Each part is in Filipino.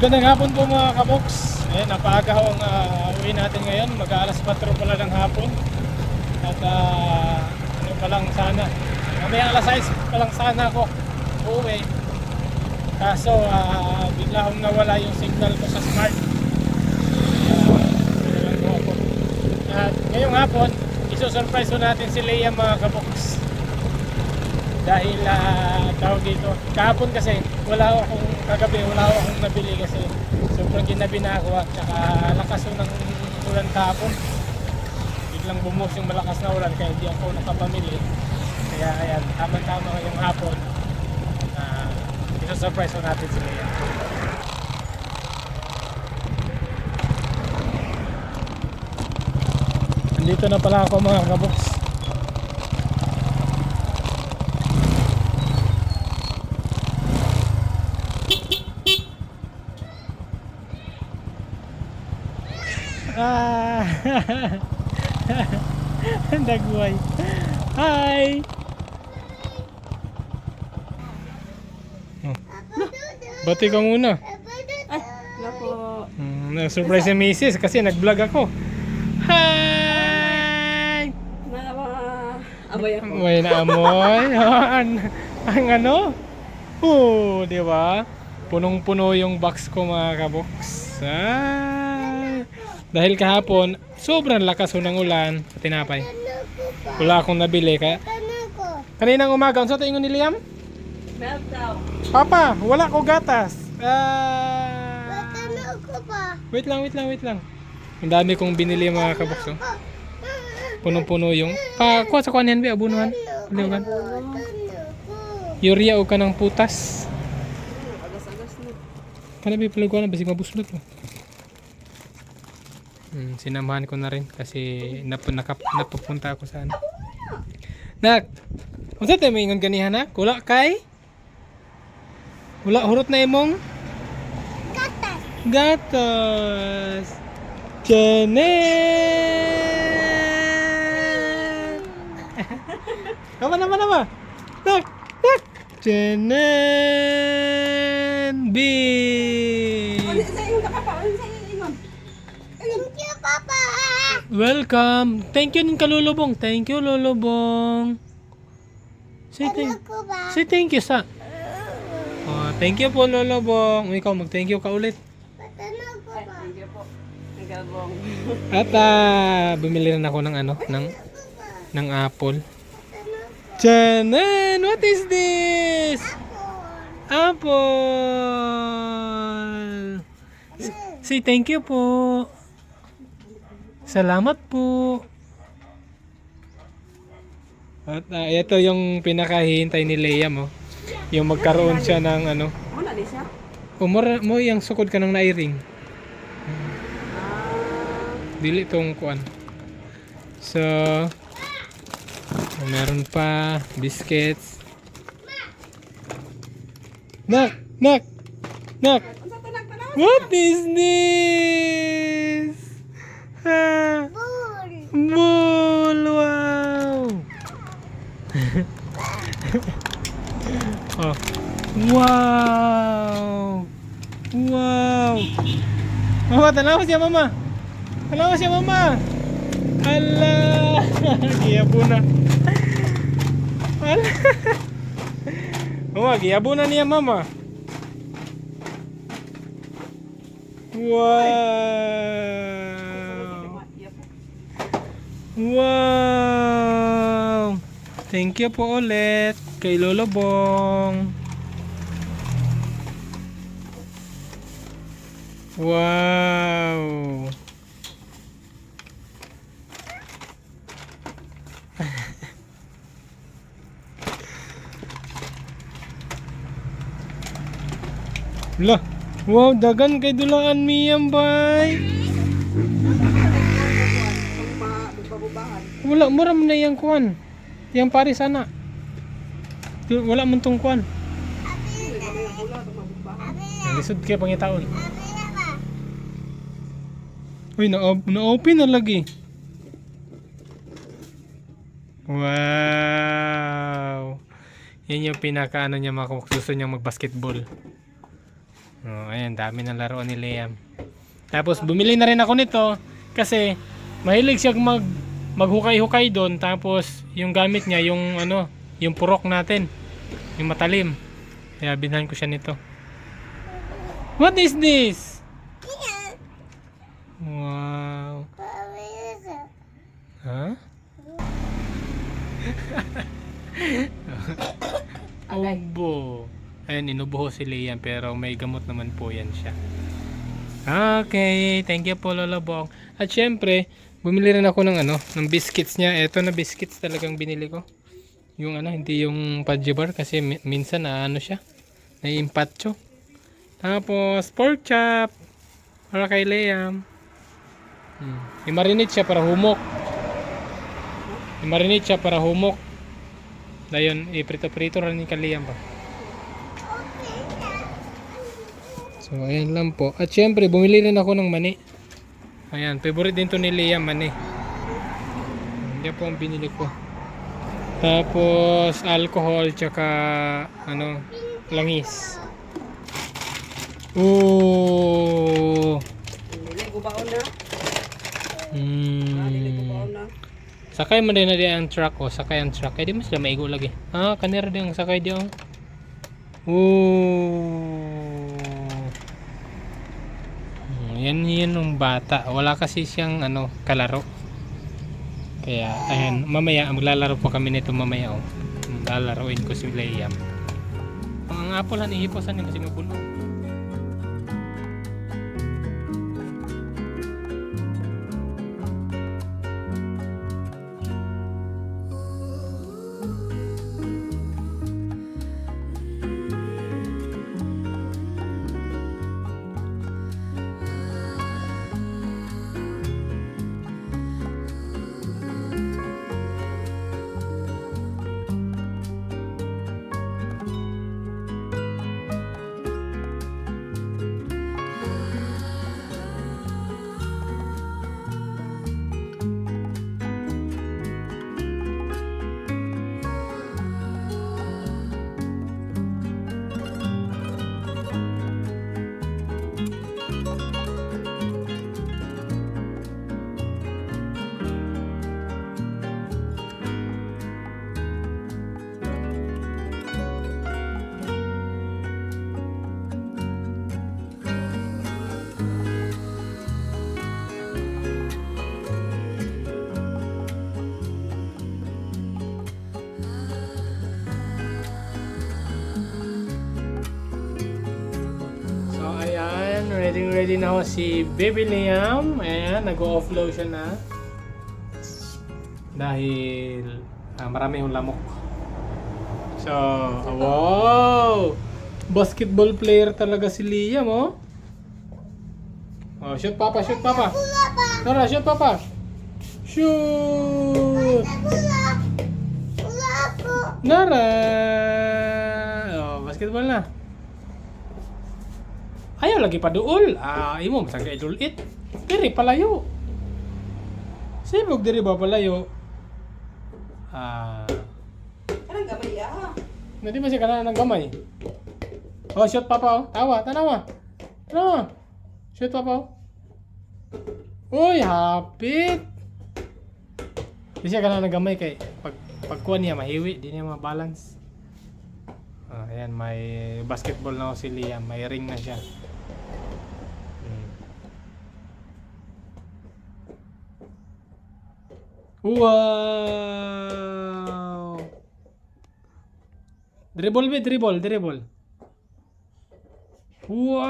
Magandang hapon po mga kaboks. Ayan, napaaga ho ang ah, uwi natin ngayon. Mag-aalas 4 pala ng hapon. At ah, ano pa lang sana. Mamaya alas 6 pa lang sana ako uuwi. Kaso ah, bigla akong nawala yung signal ko sa smart. Ako. At ngayong hapon, isusurprise ko natin si Leia mga kaboks. Dahil ah, tawag dito, kahapon kasi wala akong kagabi, wala akong nabili kasi sobrang ginabi na ako at saka lakas ng ulan kahapon. Biglang bumuhos yung malakas na ulan kaya hindi ako nakapamili. Kaya ayan, tama-tama ngayong hapon. Uh, isusurprise ko natin si Leia. Andito na pala ako mga kaboks. Ah. Dagway. Hi. Oh. Bati ka muna. Ay, naku. Hmm, na-surprise si Mrs. kasi nag-vlog ako. Hi! Abay ako. May naamoy. ang, ang ano? Oh, di ba? Punong-puno yung box ko mga kabox. Ah, dahil kahapon, sobrang lakas ng ulan sa tinapay. Wala akong nabili. Kaya, kaninang umaga, sa tingin ni Liam? Meltdown. Papa, wala ko gatas. Ah, wait lang, wait lang, wait lang. Ang dami kong binili mga kabox. Oh. Punong-puno yung... Pa, kuha sa kuhan yan, be, abunuhan. Aliwan. Urea o ka ng putas. Agas-agas na. Kana ba palaguan na basig mabuslot mo. Hmm, sinamahan ko na rin kasi nap nakap napupunta ako sa ano. Nak. Unsa tayo maingon ganihan na? Kula kay? Wala hurot na imong gatas. Gatas. Janet. Kama naman naman. Nak, nak. Janet B. Welcome. Thank you din ka Lulubong. Thank you Lulubong. Say thank, say thank you sa. Oh, thank you po Lulubong. Ikaw mag-thank you ka ulit. Thank you po. Nagabong. At ah, bumili rin ako ng ano, ng ng apple. Janan, what is this? Apple. Say thank you po. Salamat po. At ah, ito yung pinakahihintay ni Leia mo. Yung magkaroon siya ng ano. Di siya. Umor mo yung sukod ka ng nairing. Ah, Dili tong kuan. So, meron pa biscuits. Nak, nak, nak. What is this? Ah, bull. Wow. oh. Wow. Wow. Mama, tanaw siya mama. Tanaw siya mama. Ala. Giyabo na. Ala. Mama, giyabo na niya mama. Wow. Wow! Thank you po ulit kay Lolo Bong. Wow! Lah, wow, dagan kay dulaan miyam bay. Ma babubahan. Wala, mura mo na yung kuwan. Yang pare sana. Wala man tong. Ang lisod kaya pangitaon. Uy, na- na-open na lagi. Wow. Yan yung pinaka ano niya mga gusto niya mag-basketball. Oh, ayan, dami ng laruan ni Liam. Tapos bumili na rin ako nito kasi mahilig siya mag maghukay-hukay doon tapos yung gamit niya yung ano, yung purok natin, yung matalim. Kaya binhan ko siya nito. What is this? Wow. Huh? Obo. Ayan, inubuho si Liam pero may gamot naman po yan siya. Okay, thank you po Lola Bong. At syempre, bumili rin ako ng ano, ng biscuits niya. Ito na biscuits talagang binili ko. Yung ano, hindi yung fudgy bar kasi mi- minsan na ano siya, naiimpatcho. Tapos, pork chop para kay Liam. Hmm. I-marinate siya para humok. I-marinate siya para humok. Dayon, iprito-prito rin ni Kaliam pa. So, ayan lang po. At syempre, bumili rin ako ng mani. Ayan, favorite din to ni Liam, mani. Hindi po ang binili ko. Tapos, alcohol, tsaka, ano, langis. Mm. baon na. Sakay mo din na di ang truck o sakay ang truck. Eh di sila maigo lagi. Ah, kanira din ang sakay di oh. Ooh. Hmm, Yan yun ng bata. Wala kasi siyang ano, kalaro. Kaya, ayan, mamaya, maglalaro pa kami nito mamaya oh. Lalaroin ko si Liam. Ang apple han ihiposan niya kasi mabulo. Ready ready na ho si Baby Liam. Ayan, nag-offload siya na. Dahil ah, marami yung lamok. So, wow! Basketball player talaga si Liam, oh. Oh, shoot papa, shoot papa. Tara, shoot papa. Shoot! Nara! Oh, basketball na. Ayaw lagi pa duol. Ah, imo masang kay dulit. Diri palayo. Sibog diri ba palayo? Ah, Kanang gamay ah. hindi man siya kana ng gamay. Oh, shot papa oh. Tawa, tanawa. Tanawa. Shoot papa oh. Uy, hapit. Di siya kana ng gamay kay pag pagkuha niya mahiwi, di niya ma-balance. Ah, ayan, may basketball na ako si Liam. May ring na siya. Wow! Dribble be, dribble, dribble. Wow!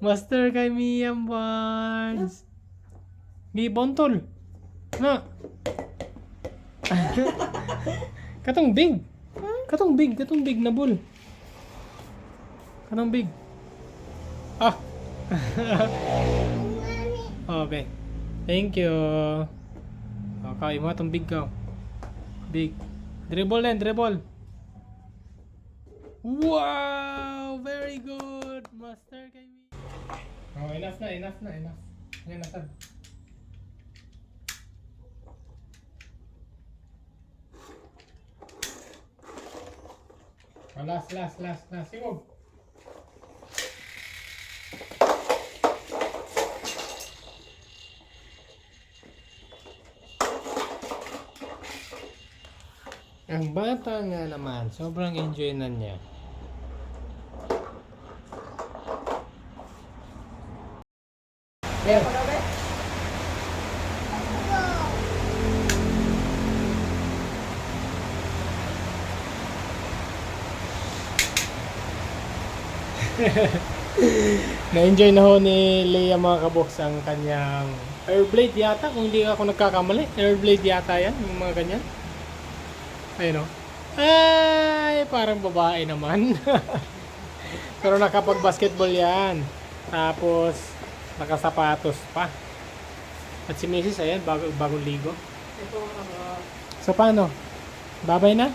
Master kay Miam Barnes. Gibontol. Na. Katong big. Katong big, katong big na bull. Katong big. Ah. be. Thank you. Okay, mo atong big ka. Big. Dribble din, dribble. Wow! Very good! Master kay. Oh, enough na, enough na, enough. Yan na, sab. Oh, last, last, last, last. Sigog. Ang bata nga naman, sobrang enjoy na niya. Yeah. Na-enjoy na ho ni Leia mga kaboks ang kanyang Airblade yata, kung hindi ako nagkakamali. Airblade yata yan, yung mga ganyan. Ayun o. Ay, parang babae naman. Pero nakapag-basketball yan. Tapos, nakasapatos pa. At si Mrs. ayan, bago, bagong ligo. So, paano? Babay na?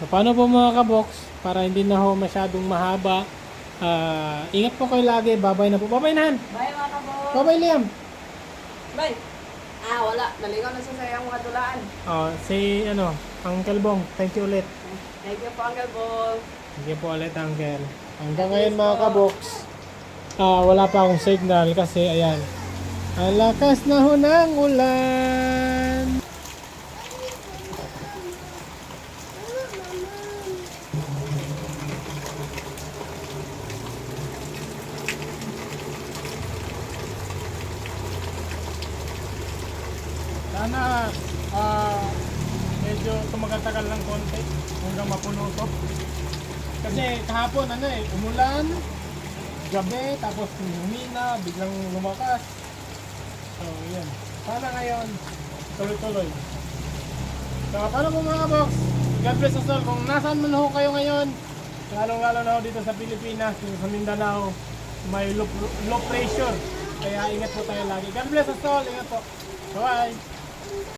So, paano po mga kabox? Para hindi na ho masyadong mahaba. Ah, ingat po kayo lagi. Babay na po. Babay na, Han. Bye mga kabog. Babay, Liam. Bye. Ah, wala. Naligaw na sa sayang mga tulaan. Oh, si, ano, Uncle Bong. Thank you ulit. Thank you po, Uncle Bong. Sige po ulit, Uncle. Hanggang ngayon mga kabox, ah, wala pa akong signal kasi, ayan, ang lakas na ho ng ulan. Sana ah, medyo tumagatagal ng konti hanggang mapuno to. Kasi kahapon ano eh, umulan, gabi, tapos humina, biglang lumakas. So, yun. Sana ngayon, tuloy-tuloy. So, paano po mga box? God bless us all. Kung nasaan man ho kayo ngayon, lalong-lalo na ho dito sa Pilipinas, sa Mindanao, may low, low pressure. Kaya ingat po tayo lagi. God bless us all. Ingat po. Bye!